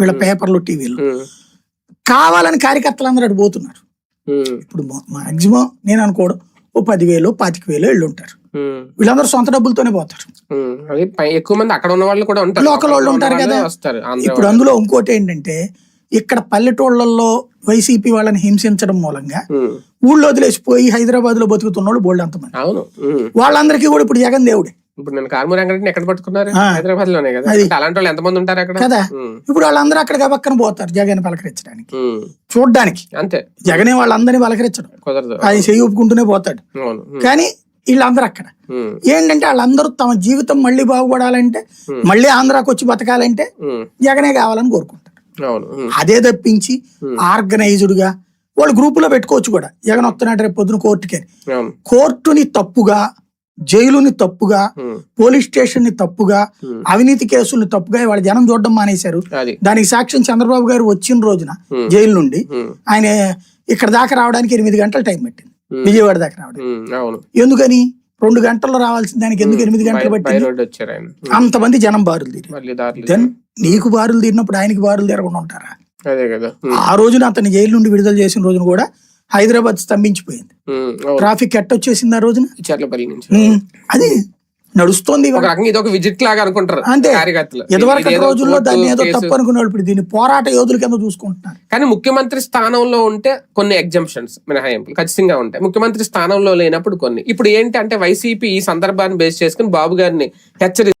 వీళ్ళ పేపర్లు టీవీలు. కావాలని కార్యకర్తలు అందరూ అటు పోతున్నారు. ఇప్పుడు మాక్సిమం నేను అనుకోవడం ఓ పదివేలు పాతిక వేలు వెళ్ళి ఉంటారు. వీళ్ళందరూ సొంత డబ్బులతోనే పోతారు. ఎక్కువ మంది అక్కడ ఉన్న వాళ్ళు కూడా ఉంటారు. లోకల్ వాళ్ళు ఉంటారు కదా. ఇప్పుడు అందులో ఇంకోటి ఏంటంటే ఇక్కడ పల్లెటూళ్ళల్లో వైసీపీ వాళ్ళని హింసించడం మూలంగా ఊళ్ళో వదిలేసిపోయి హైదరాబాద్లో బతుకుతున్న వాళ్ళు బోల్డ్ అంతమంది. వాళ్ళందరికీ కూడా ఇప్పుడు జగన్ దేవుడే. ఇప్పుడు నేను కార్మూర్ వెంకటని ఎక్కడ పట్టుకున్నారు. హైదరాబాద్లోనే కదా? అది. అలాంటి వాళ్ళు ఎంతమంది ఉంటారు అక్కడ? కదా. ఇప్పుడు వాళ్ళందరూ అక్కడికి పక్కన పోతారు జగన్ పలకరించడానికి. చూడ్డానికి. అంతే. జగనే వాళ్ళందరినీ పలకరించడం. కుదరదు. ఆయన చెయ్యి ఒప్పుకుంటూనే పోతాడు. కానీ వీళ్ళందరూ అక్కడ. ఏంటంటే వాళ్ళందరూ తమ జీవితం మళ్ళీ బాగుపడాలంటే. మళ్ళీ ఆంధ్రాకి వచ్చి బతకాలంటే జగనే కావాలని కోరుకుంటారు. అదే తప్పించి. ఆర్గనైజ్డ్గా వాళ్ళు గ్రూపులో పెట్టుకోవచ్చు కూడా. జగన్ వస్తున్నాడు రేపు పొద్దున కోర్టుకి. కోర్టుని తప్పుగా జైలుని తప్పుగా పోలీస్ స్టేషన్ని తప్పుగా. అవినీతి కేసుల్ని తప్పుగా వాళ్ళ జనం చూడడం మానేశారు. దానికి సాక్ష్యం చంద్రబాబు గారు వచ్చిన రోజున. జైలు నుండి ఆయన ఇక్కడ దాకా రావడానికి ఎనిమిది గంటలు టైం పట్టింది. విజయవాడ దాకా అవును. ఎందుకని? రెండు గంటల్లో రావాల్సిన దానికి ఎందుకు ఎనిమిది గంటలు పట్టింది? ఉమ్, అంతమంది జనం బారులు తీరి దెన్ నీకు బారులు తీరినప్పుడు ఆయనకి బారులు తీరకుండా ఉంటారా? ఆ రోజున అతన్ని జైలు నుండి విడుదల చేసిన రోజున కూడా హైదరాబాద్ స్తంభించిపోయింది. ట్రాఫిక్ ఎట్టొచ్చేసింది ఆ రోజున? చర్లపల్లి నుంచి. అది నడుస్తోంది ఒక విజిట్ లాగా అనుకుంటారు అంతే. ఇదేదో రోజుల్లో దాన్ని ఏదో. తప్పు అనుకున్నాడు ఇప్పుడు దీన్ని పోరాట యోధుల కింద చూసుకుంటున్నారు. కానీ ముఖ్యమంత్రి స్థానంలో ఉంటే కొన్ని ఎగ్జంప్షన్స్ మినహాయింపులు ఖచ్చితంగా ఉంటాయి. ముఖ్యమంత్రి స్థానంలో లేనప్పుడు కొన్ని. ఇప్పుడు ఏంటి అంటే వైసీపీ ఈ సందర్భాన్ని బేస్ చేసుకుని బాబు గారిని హెచ్చరి